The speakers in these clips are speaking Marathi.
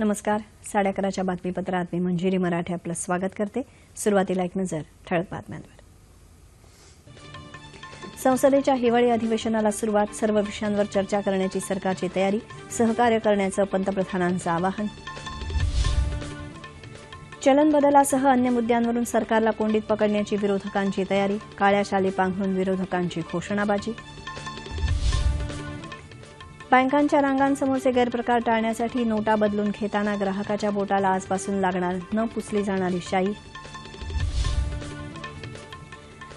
नमस्कार. साडे अकराच्या बातमीपत्रात मी मंजिरी मराठे आपलं स्वागत करते. सुरुवातीला एक नजर ठळक बातम्यांवर. संसदेच्या हिवाळी अधिवेशनाला सुरुवात सर्व विषयांवर चर्चा करण्याची सरकारची तयारी सहकार्य करण्याचं पंतप्रधानांचं आवाहन. चलन बदलासह अन्य मुद्द्यांवरून सरकारला कोंडीत पकडण्याची विरोधकांची तयारी काळ्या शाली पांघरून विरोधकांची घोषणाबाजी. बँकांच्या रांगांसमोरचे गैरप्रकार टाळण्यासाठी नोटा बदलून घेताना ग्राहकाच्या बोटाला आजपासून लागणार न पुसली जाणारी शाई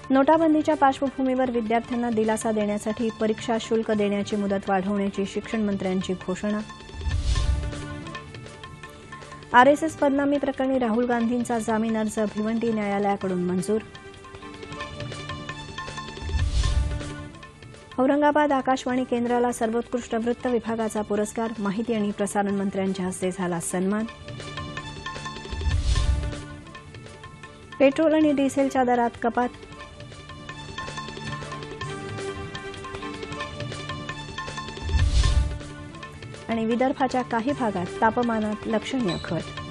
नोटाबंदीच्या पार्श्वभूमीवर विद्यार्थ्यांना दिलासा देण्यासाठी परीक्षा शुल्क देण्याची मुदत वाढवण्याची शिक्षण मंत्र्यांची घोषणा. आरएसएस बदनामी प्रकरणी राहुल गांधींचा जामीन अर्ज भिवंडी न्यायालयाकडून मंजूर. औरंगाबाद आकाशवाणी केंद्राला सर्वोत्कृष्ट वृत्त विभागाचा पुरस्कार माहिती आणि प्रसारण मंत्र्यांच्या हस्ते झाला सन्मान. पेट्रोल आणि डिझेलच्या दरात कपात. आणि विदर्भाच्या काही भागात तापमानात लक्षणीय घट.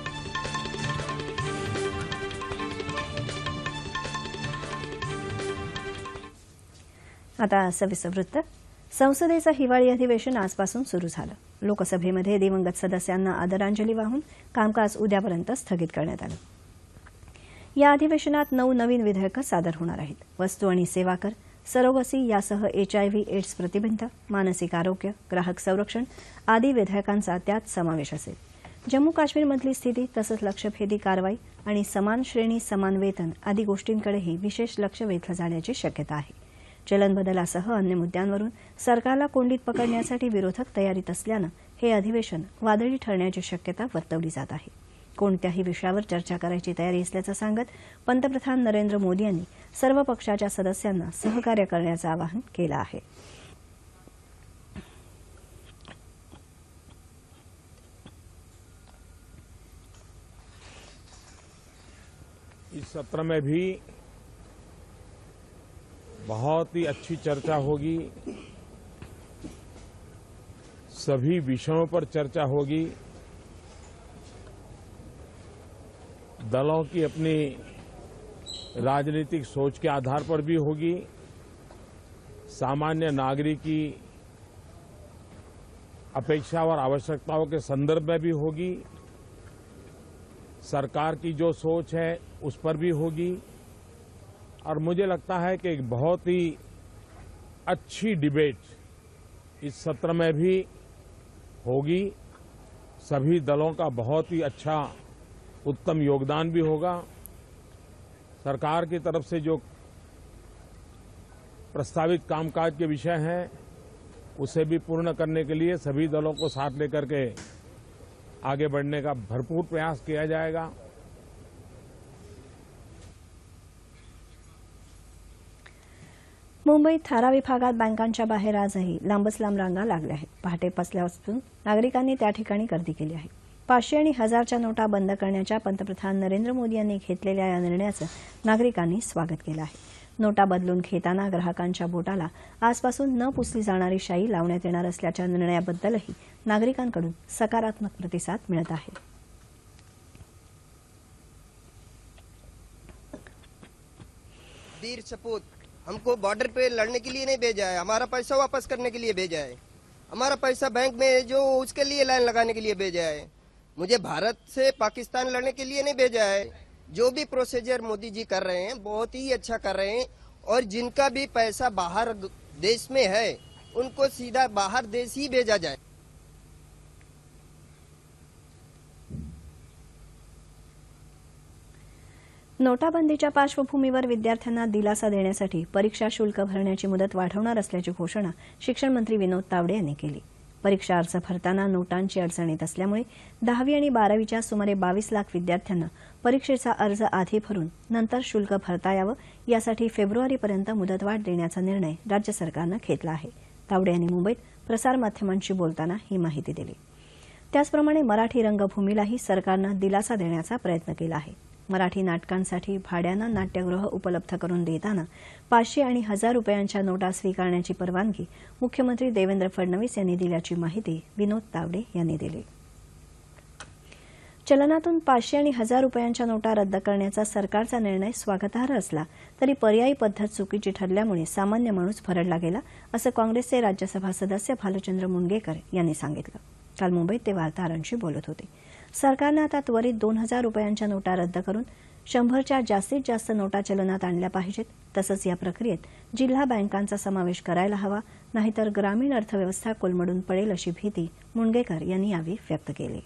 आता सविस्तर वृत्त संसदेचं हिवाळी अधिवेशन आजपासून सुरू झालं. लोकसभेमध्ये दिवंगत सदस्यांना आदरांजली वाहून कामकाज उद्यापर्यंत स्थगित करण्यात आलं. या अधिवेशनात नऊ नवीन विधेयकं सादर होणार आहेत. वस्तू आणि सेवा कर सरोगसी यासह एचआयव्ही एड्स प्रतिबंध मानसिक आरोग्य ग्राहक संरक्षण आदी विधेयकांचा त्यात समावेश असेल. जम्मू काश्मीरमधली स्थिती तसंच लक्षभेदी कारवाई आणि समान श्रेणी समान वेतन आदी गोष्टींकडेही विशेष लक्ष वेधलं जाण्याची शक्यता आहे. चलन बदलासह अन्य मुद्द्यांवरून सरकारला कोंडीत पकडण्यासाठी विरोधक तयारीत असल्यानं हे अधिवेशन वादळी ठरण्याची शक्यता वर्तवली जात आहे. कोणत्याही विषयावर चर्चा करायची तयारी असल्याचं सांगत पंतप्रधान नरेंद्र मोदी यांनी सर्व पक्षाच्या सदस्यांना सहकार्य करण्याचं आवाहन केलं आहे. इस सत्र में भी बहुत ही अच्छी चर्चा होगी। सभी विषयों पर चर्चा होगी। दलों की अपनी राजनीतिक सोच के आधार पर भी होगी। सामान्य नागरिक की अपेक्षा और आवश्यकताओं के संदर्भ में भी होगी। सरकार की जो सोच है, उस पर भी होगी। और मुझे लगता है कि एक बहुत ही अच्छी डिबेट इस सत्र में भी होगी। सभी दलों का बहुत ही अच्छा उत्तम योगदान भी होगा। सरकार की तरफ़ से जो प्रस्तावित कामकाज के विषय हैं, उसे भी पूर्ण करने के लिए सभी दलों को साथ लेकर के आगे बढ़ने का भरपूर प्रयास किया जाएगा। मुंबईत थारावी भागात बँकांच्या बाहेर आजही लांबच लांब रांगा लागल्या आहेत. पहाटे पसल्यापासून नागरिकांनी त्या ठिकाणी गर्दी केली आहे. पाचशे आणि हजारच्या नोटा बंद करण्याच्या पंतप्रधान नरेंद्र मोदी यांनी घेतलेल्या या निर्णयाचं नागरिकांनी स्वागत केलं आहे. नोटा बदलून घेताना ग्राहकांच्या बोटाला आजपासून न पुसली जाणारी शाई लावण्यात येणार असल्याच्या निर्णयाबद्दलही नागरिकांकडून सकारात्मक प्रतिसाद मिळत आहे. बीर सपूत हमको बॉर्डर पे लड़ने के लिए नहीं भेजा है। हमारा पैसा वापस करने के लिए भेजा है। हमारा पैसा बैंक में जो उसके लिए लाइन लगाने के लिए भेजा है। मुझे भारत से पाकिस्तान लड़ने के लिए नहीं भेजा है। जो भी प्रोसीजर मोदी जी कर रहे हैं, बहुत ही अच्छा कर रहे हैं। और जिनका भी पैसा बाहर देश में है, उनको सीधा बाहर देश ही भेजा जाए। नोटाबंदीच्या पार्श्वभूमीवर विद्यार्थ्यांना दिलासा देण्यासाठी परीक्षा शुल्क भरण्याची मुदत वाढवणार असल्याची घोषणा शिक्षण मंत्री विनोद तावडे यांनी केली. परीक्षा अर्ज भरताना नोटांची अडचण येत असल्यामुळे दहावी आणि बारावीच्या सुमारे बावीस लाख विद्यार्थ्यांना परीक्षेचा अर्ज आधी भरून नंतर शुल्क भरता यावं यासाठी फेब्रुवारीपर्यंत मुदतवाढ देण्याचा निर्णय राज्य सरकारनं घेतला आहे. तावडे यांनी मुंबईत प्रसारमाध्यमांशी बोलताना ही माहिती दिली. त्याचप्रमाणे मराठी रंगभूमीलाही सरकारनं दिलासा देण्याचा प्रयत्न केला आहे. मराठी नाटकांसाठी भाड्यानं नाट्यगृह उपलब्ध करून देताना पाचशे आणि हजार रुपयांच्या नोटा स्वीकारण्याची परवानगी मुख्यमंत्री देवेंद्र फडणवीस यांनी दिल्याची माहिती विनोद तावडे यांनी दिली. चलनातून पाचशे आणि हजार रुपयांच्या नोटा रद्द करण्याचा सरकारचा निर्णय स्वागतार्ह असला तरी पर्यायी पद्धत चुकीची ठरल्यामुळे सामान्य माणूस भरडला गेला असं काँग्रेसचे राज्यसभा सदस्य भालचंद्र मुनगेकर यांनी सांगितलं. काल मुंबईत ते वार्ताहरांशी बोलत होते. सरकारनं आता त्वरित दोन हजार रुपयांच्या नोटा रद्द करून शंभरच्या जास्तीत जास्त नोटा चलनात आणल्या पाहिजेत. तसंच या प्रक्रियेत जिल्हा बँकांचा समावेश करायला हवा नाहीतर ग्रामीण अर्थव्यवस्था कोलमडून पडेल अशी भीती मुणगेकर यांनी यावेळी व्यक्त केली.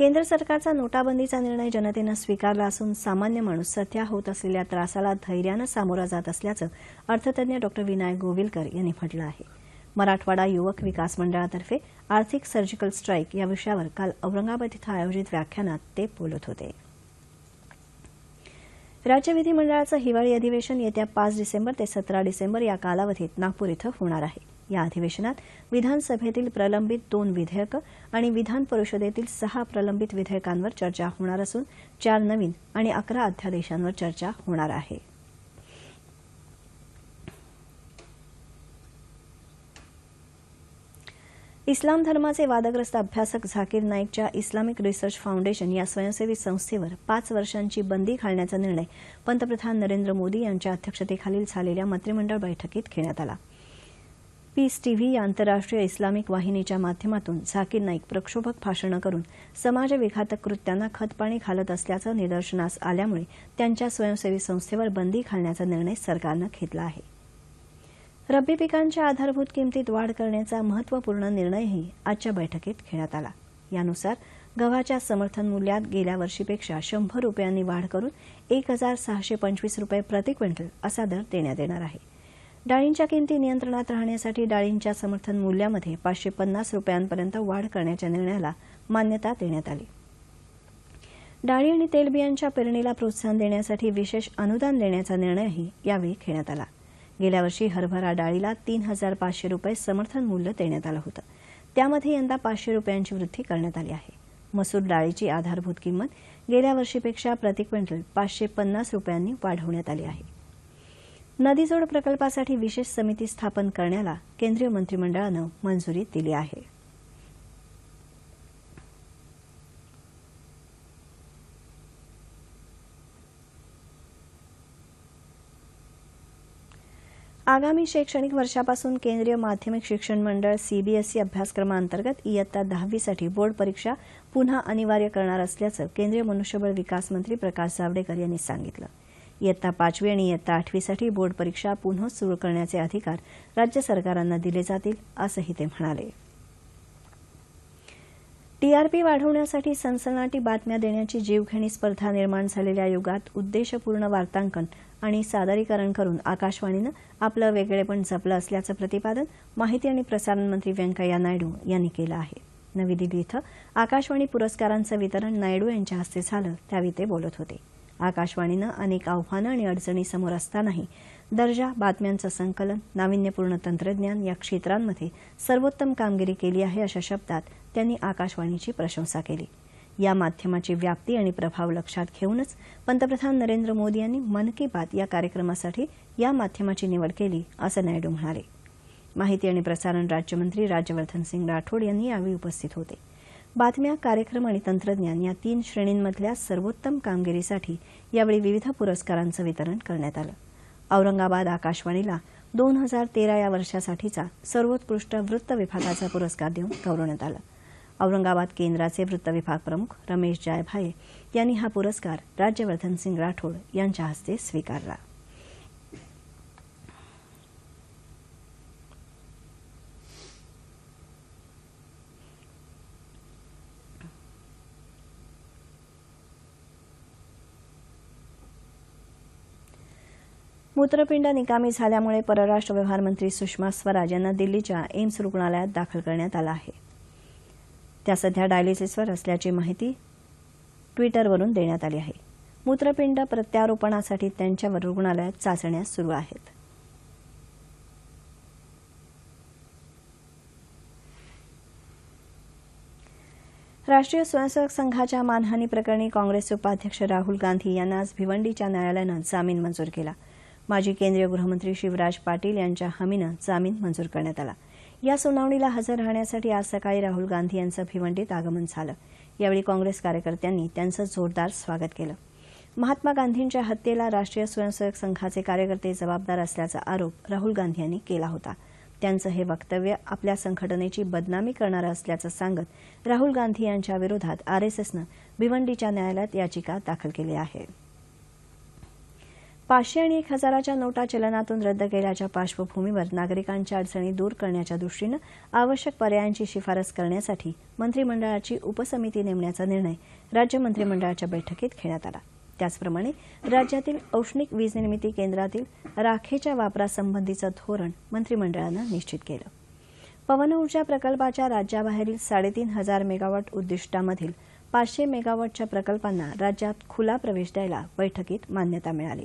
केंद्र सरकारचा नोटाबंदीचा निर्णय जनतेनं स्वीकारला असून सामान्य माणूस सध्या होत असलेल्या त्रासाला धैर्यानं सामोरा जात असल्याचं अर्थतज्ञ डॉ. विनायक गोविलकर यांनी म्हटलं आहे. मराठवाडा युवक विकास मंडळातर्फे आर्थिक सर्जिकल स्ट्राईक या विषयावर काल औरंगाबाद इथं आयोजित व्याख्यानात ते बोलत होते. राज्य विधिमंडळाचं हिवाळी अधिवेशन येत्या पाच डिसेंबर ते सतरा डिसेंबर या कालावधीत नागपूर इथं होणार आहे. या अधिवेशनात विधानसभेतील प्रलंबित दोन विधेयकं आणि विधान परिषदेतील सहा प्रलंबित विधेयकांवर चर्चा होणार असून चार नवीन आणि अकरा अध्यादेशांवर चर्चा होणार आहे. इस्लाम धर्माचे वादग्रस्त अभ्यासक झाकीर नाईकच्या इस्लामिक रिसर्च फाउंडेशन या स्वयंसेवी संस्थेवर पाच वर्षांची बंदी घालण्याचा निर्णय पंतप्रधान नरेंद्र मोदी यांच्या अध्यक्षतेखालील झालेल्या मंत्रिमंडळ बैठकीत घेण्यात आला. पीस टीव्ही या आंतरराष्ट्रीय इस्लामिक वाहिनीच्या माध्यमातून झाकीर नाईक प्रक्षोभक भाषणं करून समाजविघातक कृत्यांना खतपाणी घालत असल्याचं निदर्शनास आल्यामुळे त्यांच्या स्वयंसेवी संस्थेवर बंदी घालण्याचा निर्णय सरकारनं घेतला आहे. रब्बी पिकांच्या आधारभूत किमतीत वाढ करण्याचा महत्त्वपूर्ण निर्णयही आजच्या बैठकीत घेण्यात आला. यानुसार गव्हाच्या समर्थन मूल्यात गेल्या वर्षीपेक्षा शंभर रुपयांनी वाढ करून एक हजार सहाशे पंचवीस रुपये प्रति क्विंटल असा दर देण्यात येणार आहे. डाळींच्या किमती नियंत्रणात राहण्यासाठी डाळींच्या समर्थन मूल्यामध्ये पाचशे पन्नास रुपयांपर्यंत वाढ करण्याच्या निर्णयाला मान्यता देण्यात आली. डाळी आणि तेलबियांच्या पेरणीला प्रोत्साहन देण्यासाठी विशेष अनुदान देण्याचा निर्णयही यावेळी घेण्यात आला. गेल्या वर्षी हरभरा डाळीला तीन हजार पाचशे रुपये समर्थन मूल्य देण्यात आलं होतं. त्यामध्ये यंदा पाचशे रुपयांची वृद्धी करण्यात आली आहे. मसूर डाळीची आधारभूत किंमत गेल्या वर्षीपेक्षा प्रति क्विंटल पाचशे पन्नास रुपयांनी वाढवण्यात आली आहे. नदीजोड प्रकल्पासाठी विशेष समिती स्थापन करण्याला केंद्रीय मंत्रिमंडळानं मंजुरी दिली आहे. आगामी शैक्षणिक वर्षापासून केंद्रीय माध्यमिक शिक्षण मंडळ सीबीएसई अभ्यासक्रमांतर्गत इयत्ता दहावीसाठी बोर्ड परीक्षा पुन्हा अनिवार्य करणार असल्याचं केंद्रीय मनुष्यबळ विकास मंत्री प्रकाश जावडेकर यांनी सांगितलं. इयत्ता पाचवी आणि इयत्ता आठवीसाठी बोर्ड परीक्षा पुन्हा सुरू करण्याचे अधिकार राज्य सरकारांना दिले जातील असंही ते म्हणाले. टीआरपी वाढवण्यासाठी सनसनाटी बातम्या देण्याची जीवघेणी स्पर्धा निर्माण झालेल्या युगात उद्देशपूर्ण वार्तांकन आणि सादरीकरण करून आकाशवाणीनं आपलं वेगळेपण जपलं असल्याचं प्रतिपादन माहिती आणि प्रसारण मंत्री व्यंकय्या नायडू यांनी केलं आहे. नवी दिल्ली इथं आकाशवाणी पुरस्कारांचं वितरण नायडू यांच्या हस्ते झालं त्यावेळी ते बोलत होते. आकाशवाणीनं अनेक आव्हानं आणि अडचणी समोर असतानाही दर्जा बातम्यांचं संकलन नाविन्यपूर्ण तंत्रज्ञान या क्षेत्रांमध्ये सर्वोत्तम कामगिरी केली आहे अशा शब्दात त्यांनी आकाशवाणीची प्रशंसा केली. या माध्यमाची व्याप्ती आणि प्रभाव लक्षात घेऊनच पंतप्रधान नरेंद्र मोदी यांनी मन की बात या कार्यक्रमासाठी या माध्यमाची निवड केली असं नायडू म्हणाले. माहिती आणि प्रसारण राज्यमंत्री राज्यवर्धन सिंग राठोड यांनी यावेळी उपस्थित होते. बातम्या कार्यक्रम आणि तंत्रज्ञान या तीन श्रेणींमधल्या सर्वोत्तम कामगिरीसाठी यावेळी विविध पुरस्कारांचं वितरण करण्यात आलं. औरंगाबाद आकाशवाणीला दोन हजार तेरा या वर्षासाठीचा सर्वोत्कृष्ट वृत्त विभागाचा पुरस्कार देऊन गौरवण्यात आला. औरंगाबाद केंद्राचे वृत्त विभाग प्रमुख रमेश जायभाये यांनी हा पुरस्कार राज्यवर्धन सिंग राठोड यांच्या हस्ते स्वीकारला. मूत्रपिंड निकामी झाल्यामुळे परराष्ट्र व्यवहार मंत्री सुषमा स्वराज यांना दिल्लीच्या एम्स रुग्णालयात दाखल करण्यात आलं आहे. त्या सध्या डायलिसिसवर असल्याची माहिती ट्विटरवरून देण्यात आली आहे. मूत्रपिंड प्रत्यारोपणासाठी त्यांच्यावर रुग्णालयात चाचण्या सुरू आहेत. राष्ट्रीय स्वयंसेवक संघाच्या मानहानी प्रकरणी काँग्रेसचे उपाध्यक्ष राहुल गांधी यांना आज भिवंडीच्या न्यायालयानं जामीन मंजूर केला. माजी केंद्रीय गृहमंत्री शिवराज पाटील यांच्या हमीनं जामीन मंजूर करण्यात आला. या सुनावणीला हजर राहण्यासाठी आज सकाळी राहुल गांधी यांचं भिवंडीत आगमन झालं. यावेळी काँग्रेस कार्यकर्त्यांनी त्यांचं जोरदार स्वागत केलं. महात्मा गांधींच्या हत्येला राष्ट्रीय स्वयंसेवक संघाचे कार्यकर्ते जबाबदार असल्याचा आरोप राहुल गांधी यांनी केला होता. त्यांचं हे वक्तव्य आपल्या संघटनेची बदनामी करणारं असल्याचं सांगत राहुल गांधी यांच्या विरोधात आरएसएसनं भिवंडीच्या न्यायालयात याचिका दाखल केली आहे. पाचशे आणि एक हजाराच्या नोटा चलनातून रद्द केल्याच्या पार्श्वभूमीवर नागरिकांच्या अडचणी दूर करण्याच्या दृष्टीनं आवश्यक पर्यायांची शिफारस करण्यासाठी मंत्रिमंडळाची उपसमिती नेमण्याचा निर्णय राज्य मंत्रिमंडळाच्या बैठकीत घेण्यात आला. त्याचप्रमाणे राज्यातील औष्णिक वीज निर्मिती केंद्रातील राखेच्या वापरासंबंधीचं धोरण मंत्रिमंडळानं निश्चित केलं. पवन ऊर्जा प्रकल्पाच्या राज्याबाहेरील साडेतीन हजार मेगावॉट उद्दिष्टामधील पाचशे मेगावॉटच्या प्रकल्पांना राज्यात खुला प्रवेश द्यायला बैठकीत मान्यता मिळाली.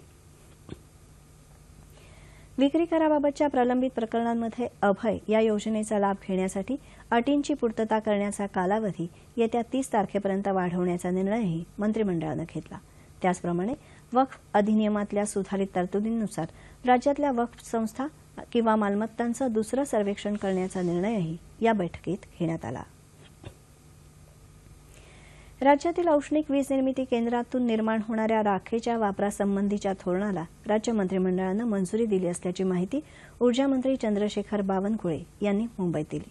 विक्री कराबाबतच्या प्रलंबित प्रकरणांमध्ये अभय या योजनेचा लाभ घेण्यासाठी अटींची पूर्तता करण्याचा कालावधी येत्या तीस तारखेपर्यंत वाढवण्याचा निर्णयही मंत्रिमंडळानं घेतला. त्याचप्रमाणे वक्फ अधिनियमातल्या सुधारित तरतुदींनुसार राज्यातल्या वक्फ संस्था किंवा मालमत्तांचं दुसरं सर्वेक्षण करण्याचा निर्णयही या बैठकीत घेण्यात आला. राज्यातील औष्णिक वीज निर्मिती केंद्रातून निर्माण होणाऱ्या राखेच्या वापरासंबंधीच्या धोरणाला राज्य मंत्रिमंडळानं मंजुरी दिली असल्याची माहिती ऊर्जामंत्री चंद्रशेखर बावनकुळे यांनी मुंबईत दिली.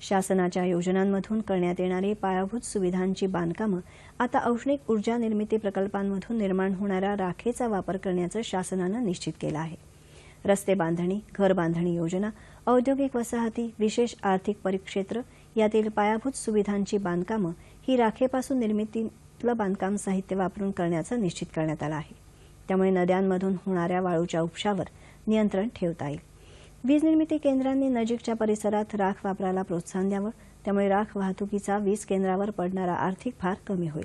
शासनाच्या योजनांमधून करण्यात येणारी पायाभूत सुविधांची बांधकामं आता औष्णिक ऊर्जा निर्मिती प्रकल्पांमधून निर्माण होणाऱ्या राखेचा वापर करण्याचं शासनानं निश्चित केलं आहे. रस्ते बांधणी घर बांधणी योजना औद्योगिक वसाहती विशेष आर्थिक परिक्षेत्र यातील पायाभूत सुविधांची बांधकामं ही राखेपासून निर्मितीतलं बांधकाम साहित्य वापरून करण्याचं निश्चित करण्यात आलं आहे. त्यामुळे नद्यांमधून होणाऱ्या वाळूच्या उपशावर नियंत्रण ठेवता येईल. वीज निर्मिती केंद्रांनी नजीकच्या परिसरात राख वापराला प्रोत्साहन द्यावं. त्यामुळे राख वाहतुकीचा वीज केंद्रावर पडणारा आर्थिक भार कमी होईल.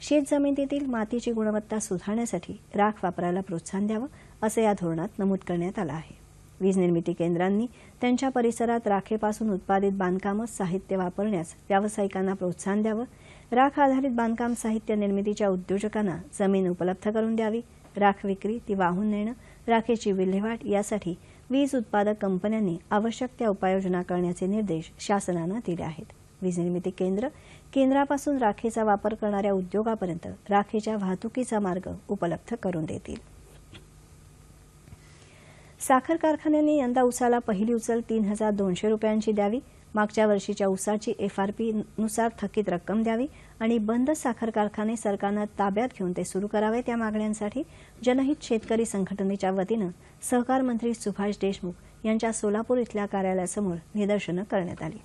शेत जमिनीतील मातीची गुणवत्ता सुधारण्यासाठी राख वापरायला प्रोत्साहन द्यावं असं या धोरणात नमूद करण्यात आलं आहे. वीज निर्मिती केंद्रांनी त्यांच्या परिसरात राखेपासून उत्पादित बांधकाम साहित्य वापरण्यास व्यावसायिकांना प्रोत्साहन द्यावं. राख आधारित बांधकाम साहित्य निर्मितीच्या उद्योजकांना जमीन उपलब्ध करून द्यावी. राख विक्री ती वाहून नेणं राखेची विल्हेवाट यासाठी वीज उत्पादक कंपन्यांनी आवश्यक त्या उपाययोजना करण्याचे निर्देश शासनानं दिले आहेत. वीज निर्मिती केंद्र केंद्रापासून राखेचा वापर करणाऱ्या उद्योगापर्यंत राखेच्या वाहतुकीचा मार्ग उपलब्ध करून देतील. साखर कारखान्यांनी यंदा उसाला पहिली उचल तीन हजार दोनशे रुपयांची द्यावी. मागच्या वर्षीच्या उसाची एफआरपी नुसार थकीत रक्कम द्यावी आणि बंद साखर कारखाने सरकारनं ताब्यात घेऊन ते सुरू करावे त्या मागण्यांसाठी जनहित शेतकरी संघटनेच्या वतीनं सहकार मंत्री सुभाष देशमुख यांच्या सोलापूर इथल्या कार्यालयासमोर निदर्शनं करण्यात आली.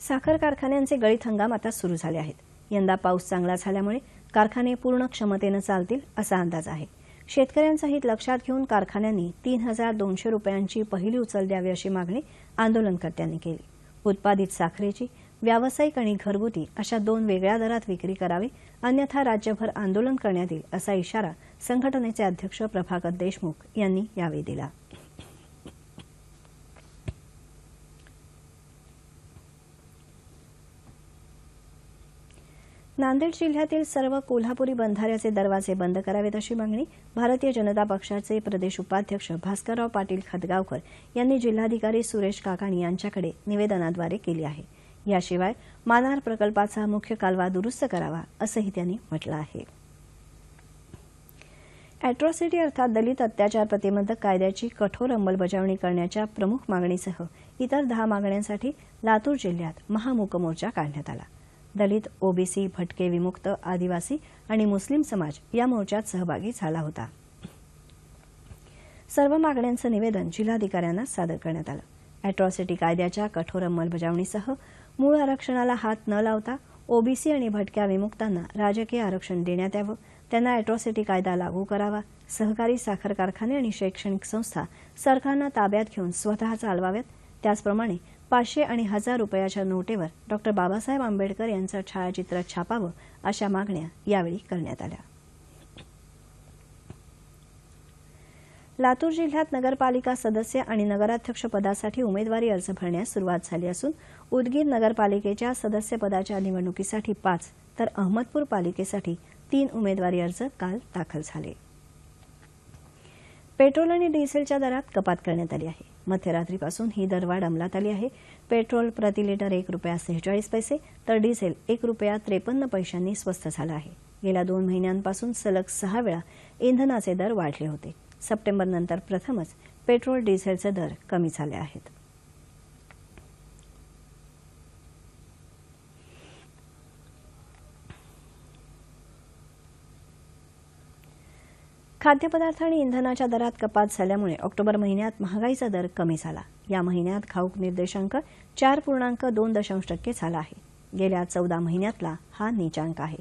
साखर कारखान्यांचे गळीत हंगाम आता सुरू झाले आहेत. यंदा पाऊस चांगला झाल्यामुळे कारखाने पूर्ण क्षमतेनं चालतील असा अंदाज आहे. शेतकऱ्यांचं हित लक्षात घेऊन कारखान्यांनी तीन हजार दोनशे रुपयांची पहिली उचल द्यावी अशी मागणी आंदोलनकर्त्यांनी केली. उत्पादित साखरेची व्यावसायिक आणि घरगुती अशा दोन वेगळ्या दरात विक्री करावी अन्यथा राज्यभर आंदोलन करण्यात येईल असा इशारा संघटनेचे अध्यक्ष प्रभाकर देशमुख यांनी यावेळी दिला. नांदेड जिल्ह्यातील सर्व कोल्हापुरी बंधाऱ्याचे दरवाजे बंद करावेत अशी मागणी भारतीय जनता पक्षाचे प्रदेश उपाध्यक्ष भास्करराव पाटील खतगावकर यांनी जिल्हाधिकारी सुरेश काकाणी यांच्याकडे निवेदनाद्वारे केली आहे. याशिवाय मानार प्रकल्पाचा मुख्य कालवा दुरुस्त करावा असंही त्यांनी म्हटलं आहे. अॅट्रॉसिटी अर्थात दलित अत्याचार प्रतिबंधक कायद्याची कठोर अंमलबजावणी करण्याच्या प्रमुख मागणीसह इतर दहा मागण्यांसाठी लातूर जिल्ह्यात महामूक मोर्चा काढण्यात आला. दलित ओबीसी भटके विमुक्त आदिवासी आणि मुस्लिम समाज या मोर्चात सहभागी झाला होता. सर्व मागण्यांचं निवेदन जिल्हाधिकाऱ्यांना सादर करण्यात आलं. अॅट्रॉसिटी कायद्याच्या कठोर अंमलबजावणीसह मूळ आरक्षणाला हात न लावता ओबीसी आणि भटक्या विमुक्तांना राजकीय आरक्षण देण्यात यावं त्यांना अॅट्रॉसिटी कायदा लागू करावा सहकारी साखर कारखाने आणि शैक्षणिक संस्था सरकारनं ताब्यात घेऊन स्वतः चालवाव्यात त्याचप्रमाणे पाचशे आणि हजार रुपयाच्या नोटेवर डॉक्टर बाबासाहेब आंबेडकर यांचं छायाचित्र छापावं अशा मागण्या यावेळी करण्यात आल्या. लातूर जिल्ह्यात नगरपालिका सदस्य आणि नगराध्यक्ष पदासाठी उमेदवारी अर्ज भरण्यास सुरुवात झाली असून उदगीर नगरपालिकेच्या सदस्यपदाच्या निवडणुकीसाठी पाच तर अहमदपूर पालिकेसाठी तीन उमेदवारी अर्ज काल दाखल झाले. पेट्रोल आणि डिझेलच्या दरात कपात करण्यात आली आहे. मध्यरात्रीपासून ही दरवाढ अंमलात आली आहे. पेट्रोल प्रति लिटर एक रुपया सेहेचाळीस पैसे तर डिझेल एक रुपया त्रेपन्न पैशांनी स्वस्त झालं आहे. गेल्या दोन महिन्यांपासून सलग सहा वेळा इंधनाचे दर वाढले होते. सप्टेंबरनंतर प्रथमच पेट्रोल डिझेलचे दर कमी झाले आहेत. खाद्यपदार्थ आणि इंधनाच्या दरात कपात झाल्यामुळे ऑक्टोबर महिन्यात महागाईचा दर कमी झाला. या महिन्यात घाऊक निर्देशांक चार पूर्णांक दोन दशांश टक्के झाला आहे. गेल्या चौदा महिन्यातला हा नीचांक आहे.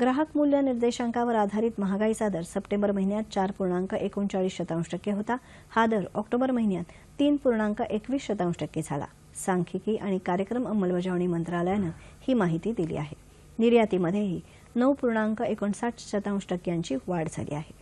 ग्राहक मूल्य निर्देशांकावर आधारित महागाईचा दर सप्टेंबर महिन्यात चार पूर्णांक एकोणचाळीस शतांश टक्के होता. हा दर ऑक्टोबर महिन्यात तीन पूर्णांक एकवीस शतांश टक्के झाला. सांख्यिकी आणि कार्यक्रम अंमलबजावणी मंत्रालयानं ही माहिती दिली आहे. निर्यातीमध्येही नऊ पूर्णांक एकोणसाठ शतांश टक्क्यांची वाढ झाली आहे.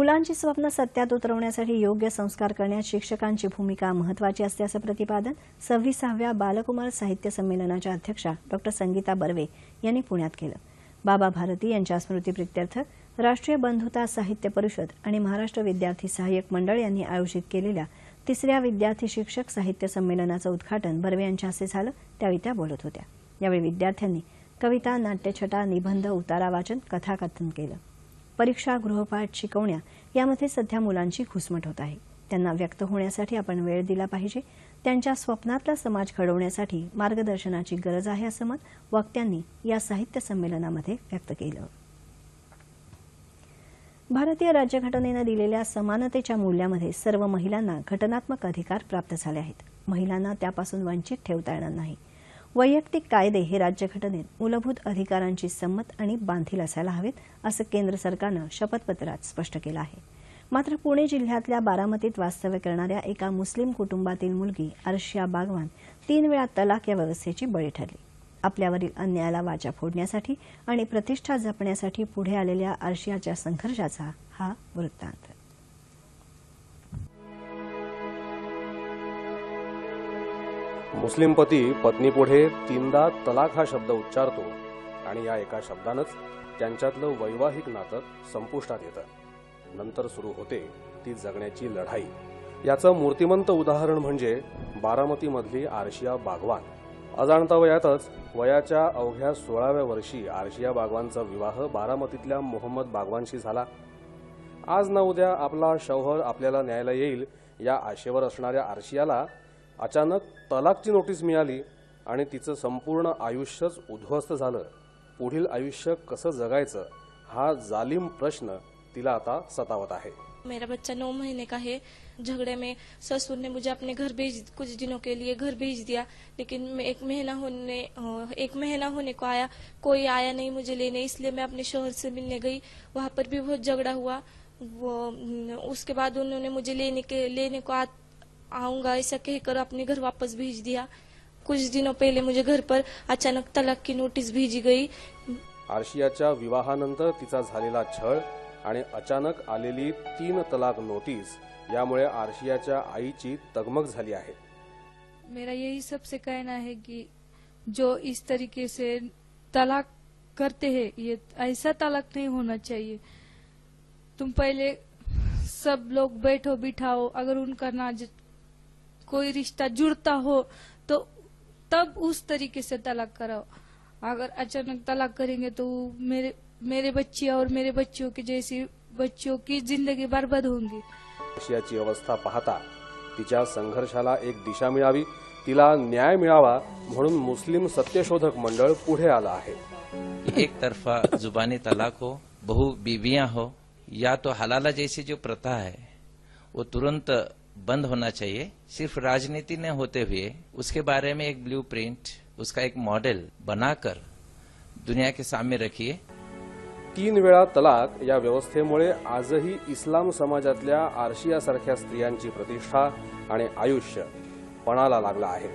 मुलांची स्वप्न सत्यात उतरवण्यासाठी योग्य संस्कार करण्यात शिक्षकांची भूमिका महत्वाची असल्याचं प्रतिपादन सव्वीसाव्या बालकुमार साहित्य संमेलनाच्या अध्यक्षा डॉ. संगीता बर्वे यांनी पुण्यात केलं. बाबा भारती यांच्या स्मृतीप्रित्यर्थ राष्ट्रीय बंधुता साहित्य परिषद आणि महाराष्ट्र विद्यार्थी सहाय्यक मंडळ यांनी आयोजित केलेल्या तिसऱ्या विद्यार्थी शिक्षक साहित्य संमेलनाचं उद्घाटन बर्वे यांच्या हस्ते झालं. त्यावेळी त्या बोलत होत्या. यावेळी विद्यार्थ्यांनी कविता नाट्यछटा निबंध उतारा वाचन कथाकथन केलं. परीक्षा गृहपाठ शिकवण्या यामध्ये सध्या मुलांची घुसमट होत आहे. त्यांना व्यक्त होण्यासाठी आपण वेळ दिला पाहिजे. त्यांच्या स्वप्नातला समाज घडवण्यासाठी मार्गदर्शनाची गरज आहे असं मत वक्त्यांनी या साहित्य संमेलनामध्ये व्यक्त केलं. भारतीय राज्यघटनेनं दिलेल्या समानतेच्या मूल्यामध्ये सर्व महिलांना घटनात्मक अधिकार प्राप्त झाले आहेत. महिलांना त्यापासून वंचित ठेवता येणार नाही. वैयक्तिक कायदे हे राज्यघटनेत मूलभूत अधिकारांची संमत आणि बांधील असायला हवेत असं केंद्र सरकारनं शपथपत्रात स्पष्ट केलं आहे. मात्र पुणे जिल्ह्यातल्या बारामतीत वास्तव्य करणाऱ्या एका मुस्लिम कुटुंबातील मुलगी अर्शिया बागवान तीन वेळा तलाक या व्यवस्थेची बळी ठरली. आपल्यावरील अन्यायाला वाचा फोडण्यासाठी आणि प्रतिष्ठा जपण्यासाठी पुढे आलेल्या अर्शियाच्या संघर्षाचा हा वृत्तांत. मुस्लिम पती पत्नीपुढे तीनदा तलाक हा शब्द उच्चारतो आणि या एका शब्दानंच त्यांच्यातलं वैवाहिक नातं संपुष्टात येतं. नंतर सुरू होते ती जगण्याची लढाई. याचं मूर्तिमंत उदाहरण म्हणजे बारामतीमधली आरशिया बागवान. अजाणता वयातच वयाच्या अवघ्या सोळाव्या वर्षी आरशिया बागवानचा विवाह बारामतीतल्या मोहम्मद बागवानशी झाला. आज ना उद्या आपला शौहर आपल्याला न्यायला येईल या आशेवर असणाऱ्या आरशियाला अचानक तलाकची नोटीस मिळाली आणि तिचं संपूर्ण आयुष्यच उद्ध्वस्त झालं. पुढील आयुष्य कसं जगायचं हा जालिम प्रश्न तिला आता सतावत आहे. मेरा बच्चा नौ महीने का है झगड़े में ससुर ने मुझे अपने घर भेज कुछ दिनों के लिए घर भेज दिया लेकिन मैं एक महीना होने एक महीना होने को आया कोई आया नहीं मुझे लेने इसलिए मैं अपने शोहर से मिलने गई वहां पर भी बहुत झगड़ा हुआ वो उसके बाद उन्होंने मुझे लेने के लेने को आ, आऊंगा ऐसा कहकर अपने घर वापस भेज दिया। कुछ दिनों पहले मुझे घर पर अचानक तलाक की नोटिस भेजी गई। आरशियाच्या विवाहानंतर तिचा झालेला छळ आणि अचानक आलेली तीन तलाक नोटीस यामुळे आरशियाच्या आईची तगमग झाली आहे. मेरा यही सबसे कहना है कि जो इस तरीके से तलाक करते हैं ये ऐसा तलाक नहीं होना चाहिए। तुम पहले सब लोग बैठो बिठाओ अगर उनका ना कोई रिश्ता जुड़ता हो तो तब उस तरीके से तलाक कराओ। अगर अचानक तलाक करेंगे तो मेरे मेरे बच्चे और मेरे बच्चों की जैसी बच्चों की जिंदगी बर्बाद होंगी। आशियाची अवस्था पाहता तिच्या संघर्षाला एक दिशा मिळावी तिला न्याय मिळावा म्हणून मुस्लिम सत्यशोधक मंडळ पुढे आलं आहे. एक तरफा जुबानी तलाक हो बहु बीवियां हो या तो हलाला जैसी जो प्रथा है वो तुरंत बंद होना चाहिए। सिर्फ राजनीति न होते हुए उसके बारे में एक ब्लूप्रिंट उसका एक मॉडल बनाकर दुनिया के सामने रखिए। तीन वेळा तलाक या व्यवस्थेमुळे आजही इस्लाम समाजातल्या आरशियासारख्या स्त्रियांची प्रतिष्ठा आणि आयुष्य पणाला लागलं आहे.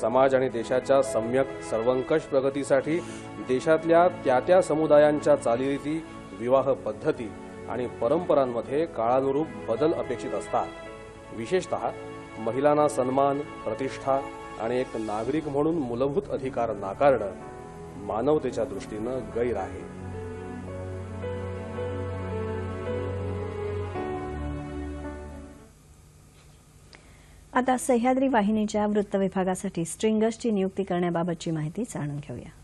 समाज आणि देशाच्या सम्यक सर्वंकष प्रगतीसाठी देशातल्या त्या त्या समुदायांच्या चालीरीती विवाह पद्धती आणि परंपरांमध्ये काळानुरूप बदल अपेक्षित असतात. विशेषतः महिलांना सन्मान प्रतिष्ठा आणि एक नागरिक म्हणून मूलभूत अधिकार नाकारणं मानवतेच्या दृष्टीनं गैर आहे. आता सह्याद्री वाहिनीच्या वृत्त विभागासाठी स्ट्रिंगर्सची नियुक्ती करण्याबाबतची माहिती जाणून घेऊया.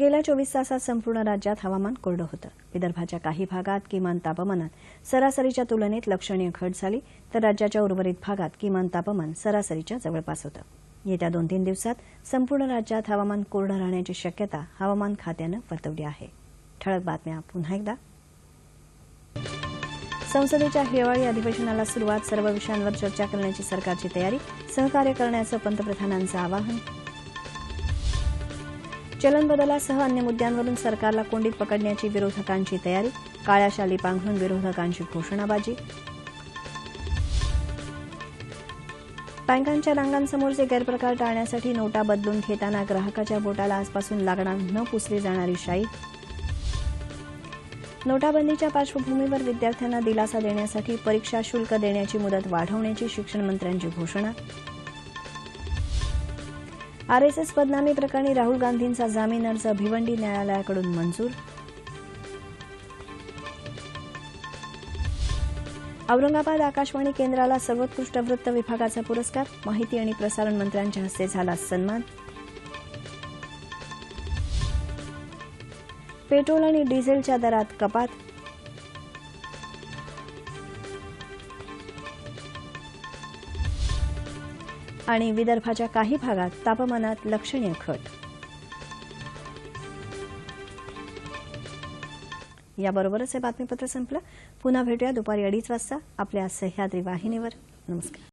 गेल्या चोवीस तासात संपूर्ण राज्यात हवामान कोरडं होतं. विदर्भाच्या काही भागात किमान तापमानात सरासरीच्या तुलनेत लक्षणीय घट झाली तर राज्याच्या उर्वरित भागात किमान तापमान सरासरीच्या जवळपास होतं. येत्या दोन तीन दिवसात संपूर्ण राज्यात हवामान कोरडं राहण्याची शक्यता हवामान खात्यानं वर्तवली आहे. ठळक बातम्या पुन्हा एकदा. संसदेच्या हिवाळी अधिवेशनाला सुरुवात सर्व विषयांवर चर्चा करण्याची सरकारची तयारी सहकार्य करण्याचं पंतप्रधानांचं आवाहन चलनबदलासह अन्य मुद्द्यांवरून सरकारला कोंडीत पकडण्याची विरोधकांची तयारी काळ्या शाली पांघरून विरोधकांची घोषणाबाजी. बँकांच्या रांगांसमोरचे गैरप्रकार टाळण्यासाठी नोटा बदलून घेताना ग्राहकाच्या बोटाला आजपासून लागणार न पुसली जाणारी शाई. नोटाबंदीच्या पार्श्वभूमीवर विद्यार्थ्यांना दिलासा देण्यासाठी परीक्षा शुल्क देण्याची मुदत वाढवण्याची शिक्षण मंत्र्यांची घोषणा. आरएसएस बदनामी प्रकरणी राहुल गांधींचा जामीन अर्ज भिवंडी न्यायालयाकडून मंजूर. औरंगाबाद आकाशवाणी केंद्राला सर्वोत्कृष्ट वृत्त विभागाचा पुरस्कार माहिती आणि प्रसारण मंत्र्यांच्या हस्ते झाला सन्मान. पेट्रोल आणि डिझेलच्या दरात कपात आणि विदर्भाच्या काही भागात तापमानात लक्षणीय घट. याबरोबरच हे बातमीपत्र संपलं. पुन्हा भेटूया दुपारी अडीच वाजता आपल्या सह्याद्री वाहिनीवर. नमस्कार.